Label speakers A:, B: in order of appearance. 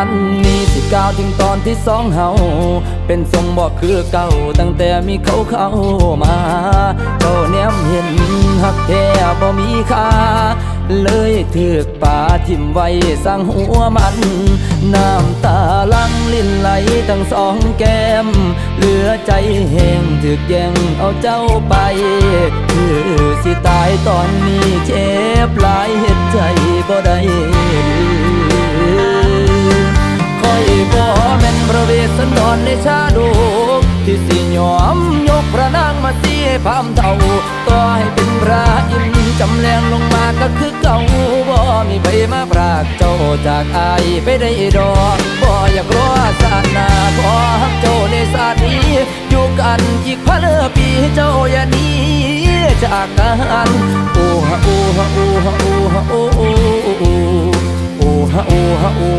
A: ันมีสิก้าวถึงตอนที่สองเฮาเป็นทรงบอกคือเก่าตั้งแต่มีเขาเข้ามาเจ้าแนมเห็นหักแท้บ่มีค่าเลยถือกป่าทิมไว้สร้างหัวมัน น้ำตาลังลิ้นไหลทั้งสองแก้ม เหลือใจแห้งถึกแย่งเอาเจ้าไป คือสิตายตอนนี้เจ็บหลายเหตุใจบ่ได้ ระเวสสันดรในชาดกที่สิยอมยกพระนางมาเสียพามเท่าต่อให้เป็นพระอินจำแรงลงมาก็คือเก่าบ่มีใบมาปรากเจ้าจากอายไปได้ดอกบ่อยากรอศาสนาขอฮักเจ้าในศาสนี้อยู่กันอีกพันปีเจ้าอย่าหนี้จากกันโอ้ฮะอ้ฮะอ้ฮะโอ้ฮะโอ้โอ้โอ้ฮะโอ้ฮะโอ้